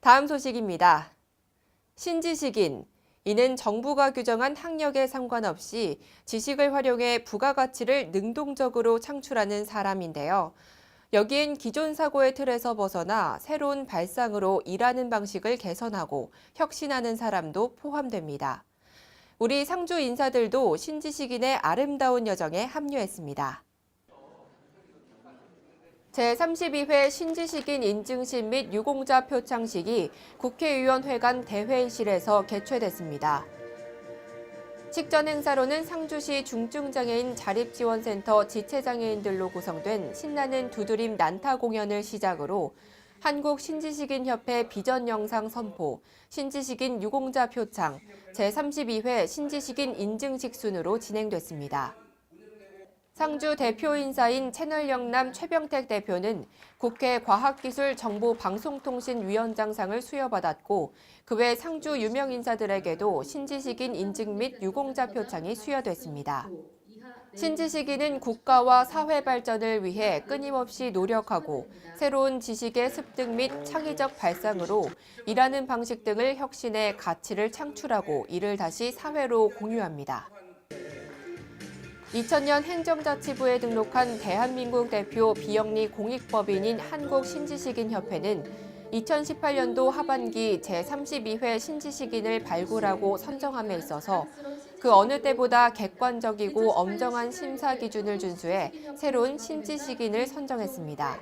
다음 소식입니다. 신지식인. 이는 정부가 규정한 학력에 상관없이 지식을 활용해 부가가치를 능동적으로 창출하는 사람인데요. 여기엔 기존 사고의 틀에서 벗어나 새로운 발상으로 일하는 방식을 개선하고 혁신하는 사람도 포함됩니다. 우리 상주 인사들도 신지식인의 아름다운 여정에 합류했습니다. 제32회 신지식인 인증식 및 유공자 표창식이 국회의원회관 대회의실에서 개최됐습니다. 식전 행사로는 상주시 중증장애인 자립지원센터 지체장애인들로 구성된 신나는 두드림 난타 공연을 시작으로 한국 신지식인 협회 비전 영상 선포, 신지식인 유공자 표창, 제32회 신지식인 인증식 순으로 진행됐습니다. 상주 대표 인사인 채널영남 최병택 대표는 국회 과학기술정보방송통신위원장상을 수여받았고 그 외 상주 유명 인사들에게도 신지식인 인증 및 유공자 표창이 수여됐습니다. 신지식인은 국가와 사회 발전을 위해 끊임없이 노력하고 새로운 지식의 습득 및 창의적 발상으로 일하는 방식 등을 혁신해 가치를 창출하고 이를 다시 사회로 공유합니다. 2000년 행정자치부에 등록한 대한민국 대표 비영리 공익법인인 한국신지식인협회는 2018년도 하반기 제32회 신지식인을 발굴하고 선정함에 있어서 그 어느 때보다 객관적이고 엄정한 심사 기준을 준수해 새로운 신지식인을 선정했습니다.